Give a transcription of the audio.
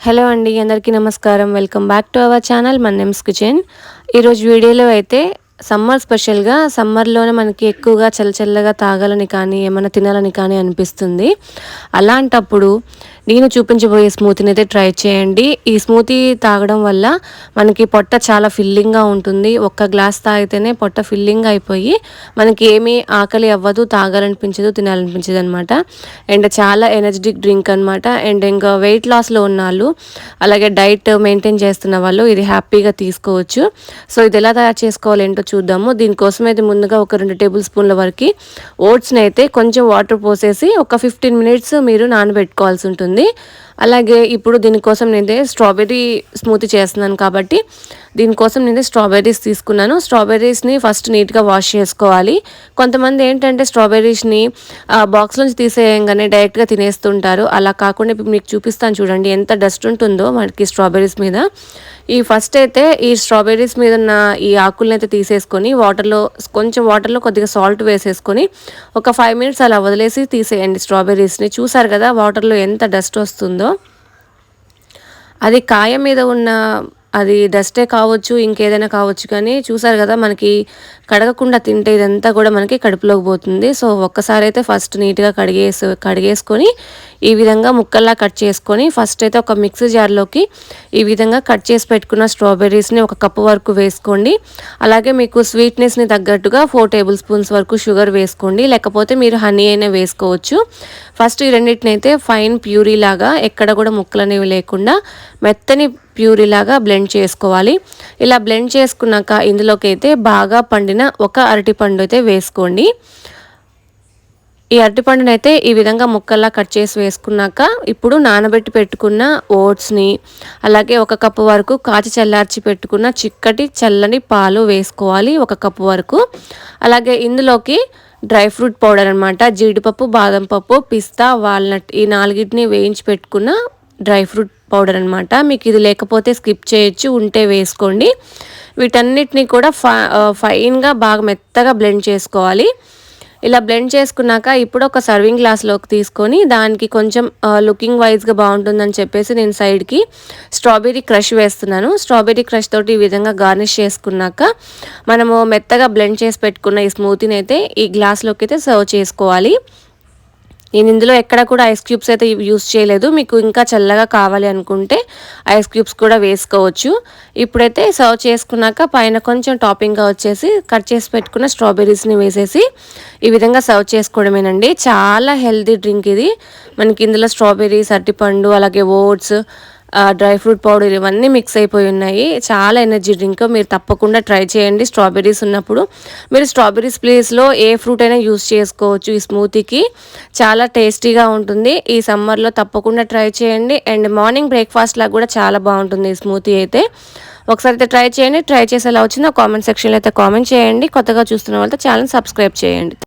Hello అండి అందరికీ నమస్కారం. Welcome back to our channel. మన నేమ్స్ కిచెన్. ఈరోజు వీడియోలో అయితే సమ్మర్ స్పెషల్గా సమ్మర్లోనే మనకి ఎక్కువగా చల్ల చల్లగా తాగాలని కానీ ఏమైనా తినాలని కానీ అనిపిస్తుంది. అలాంటప్పుడు నేను చూపించబోయే స్మూతీని అయితే ట్రై చేయండి. ఈ స్మూతీ తాగడం వల్ల మనకి పొట్ట చాలా ఫిల్లింగ్గా ఉంటుంది. ఒక్క గ్లాస్ తాగితేనే పొట్ట ఫిల్లింగ్ అయిపోయి మనకి ఏమీ ఆకలి అవ్వదు తాగాలనిపించదు తినాలనిపించదు అనమాట అండ్ చాలా ఎనర్జెటిక్ డ్రింక్ అనమాట అండ్ ఇంకా వెయిట్ లాస్లో ఉన్న వాళ్ళు అలాగే డైట్ మెయింటైన్ చేస్తున్న వాళ్ళు ఇది హ్యాపీగా తీసుకోవచ్చు. సో ఇది ఎలా తయారు చేసుకోవాలి ఏంటో చూద్దాము. దీనికోసం అయితే ముందుగా ఒక రెండు టేబుల్ స్పూన్ల వరకు ఓట్స్ని అయితే కొంచెం వాటర్ పోసేసి ఒక ఫిఫ్టీన్ మినిట్స్ మీరు నానబెట్టుకోవాల్సి ఉంటుంది. ఉంటుంది అలాగే ఇప్పుడు దీనికోసం నేనైతే స్ట్రాబెర్రీ స్మూతీ చేస్తున్నాను కాబట్టి దీనికోసం నేను స్ట్రాబెర్రీస్ తీసుకున్నాను. స్ట్రాబెర్రీస్ని ఫస్ట్ నీట్గా వాష్ చేసుకోవాలి. కొంతమంది ఏంటంటే స్ట్రాబెర్రీస్ని బాక్స్ తీసేయంగానే డైరెక్ట్గా తినేస్తుంటారు. అలా కాకుండా ఇప్పుడు మీకు చూపిస్తాను చూడండి ఎంత డస్ట్ ఉంటుందో మనకి స్ట్రాబెర్రీస్ మీద. ఈ ఫస్ట్ అయితే ఈ స్ట్రాబెర్రీస్ మీద ఉన్న ఈ ఆకుల్ని అయితే తీసేసుకొని వాటర్లో కొంచెం వాటర్లో కొద్దిగా సాల్ట్ వేసేసుకొని ఒక ఫైవ్ మినిట్స్ అలా వదిలేసి తీసేయండి స్ట్రాబెర్రీస్ని. చూసారు కదా వాటర్లో ఎంత డస్ట్ వస్తుందో. అది కాయ మీద ఉన్న అది డస్టే కావచ్చు ఇంకేదైనా కావచ్చు కానీ చూసారు కదా మనకి కడగకుండా తింటే ఇదంతా కూడా మనకి కడుపులోకి పోతుంది. సో ఒక్కసారి అయితే ఫస్ట్ నీట్గా కడిగేసి కడిగేసుకొని ఈ విధంగా ముక్కల్లా కట్ చేసుకొని ఫస్ట్ అయితే ఒక మిక్సీ జార్లోకి ఈ విధంగా కట్ చేసి పెట్టుకున్న స్ట్రాబెర్రీస్ని ఒక కప్పు వరకు వేసుకోండి. అలాగే మీకు స్వీట్నెస్ని తగ్గట్టుగా ఫోర్ టేబుల్ స్పూన్స్ వరకు షుగర్ వేసుకోండి. లేకపోతే మీరు హనీ అయినా వేసుకోవచ్చు. ఫస్ట్ ఈ రెండింటినైతే ఫైన్ ప్యూరీ లాగా ఎక్కడ కూడా ముక్కలు అనేవి లేకుండా మెత్తని ప్యూరీలాగా బ్లెండ్ చేసుకోవాలి. ఇలా బ్లెండ్ చేసుకున్నాక ఇందులోకి అయితే బాగా పండిన ఒక అరటిపండు అయితే వేసుకోండి. ఈ అరటిపండును అయితే ఈ విధంగా ముక్కల్లా కట్ చేసి వేసుకున్నాక ఇప్పుడు నానబెట్టి పెట్టుకున్న ఓట్స్ని అలాగే ఒక కప్పు వరకు కాచి చల్లార్చి పెట్టుకున్న చిక్కటి చల్లని పాలు వేసుకోవాలి ఒక కప్పు వరకు. అలాగే ఇందులోకి డ్రై ఫ్రూట్ పౌడర్ అనమాట జీడిపప్పు బాదం పప్పు పిస్తా వాల్నట్ ఈ నాలుగింటిని వేయించి పెట్టుకున్న డ్రై ఫ్రూట్ పౌడర్ అనమాట మీకు ఇది లేకపోతే స్కిప్ చేయొచ్చు ఉంటే వేసుకోండి. వీటన్నిటిని కూడా ఫైన్గా బాగా మెత్తగా బ్లెండ్ చేసుకోవాలి. ఇలా బ్లెండ్ చేసుకున్నాక ఇప్పుడు ఒక సర్వింగ్ గ్లాస్లోకి తీసుకొని దానికి కొంచెం లుకింగ్ వైజ్గా బాగుంటుందని చెప్పేసి నేను సైడ్కి స్ట్రాబెర్రీ క్రష్ వేస్తున్నాను. స్ట్రాబెర్రీ క్రష్ తోటి ఈ విధంగా గార్నిష్ చేసుకున్నాక మనము మెత్తగా బ్లెండ్ చేసి పెట్టుకున్న ఈ స్మూతీని అయితే ఈ గ్లాస్లోకి అయితే సర్వ్ చేసుకోవాలి. నేను ఇందులో ఎక్కడ కూడా ఐస్ క్యూబ్స్ అయితే యూస్ చేయలేదు. మీకు ఇంకా చల్లగా కావాలి అనుకుంటే ఐస్ క్యూబ్స్ కూడా వేసుకోవచ్చు. ఇప్పుడైతే సర్వ్ చేసుకున్నాక పైన కొంచెం టాపింగ్గా వచ్చేసి కట్ చేసి పెట్టుకున్న స్ట్రాబెర్రీస్ని వేసేసి ఈ విధంగా సర్వ్ చేసుకోవడమేనండి. చాలా హెల్తీ డ్రింక్ ఇది. మనకి ఇందులో స్ట్రాబెర్రీస్ అరటిపండు అలాగే ఓట్స్ డ్రై ఫ్రూట్ పౌడర్ ఇవన్నీ మిక్స్ అయిపోయి ఉన్నాయి. చాలా ఎనర్జీ డ్రింక్. మీరు తప్పకుండా ట్రై చేయండి స్ట్రాబెర్రీస్ ఉన్నప్పుడు. మీరు స్ట్రాబెర్రీస్ ప్లేస్లో ఏ ఫ్రూట్ అయినా యూస్ చేసుకోవచ్చు ఈ స్మూతీకి. చాలా టేస్టీగా ఉంటుంది. ఈ సమ్మర్లో తప్పకుండా ట్రై చేయండి. అండ్ మార్నింగ్ బ్రేక్ఫాస్ట్ లాగా కూడా చాలా బాగుంటుంది ఈ స్మూతీ అయితే. ఒకసారి అయితే ట్రై చేయండి. ట్రై చేసి ఎలా వచ్చిందో కామెంట్ సెక్షన్లో అయితే కామెంట్ చేయండి. కొత్తగా చూస్తున్న వాళ్ళతో ఛానల్ సబ్స్క్రైబ్ చేయండి.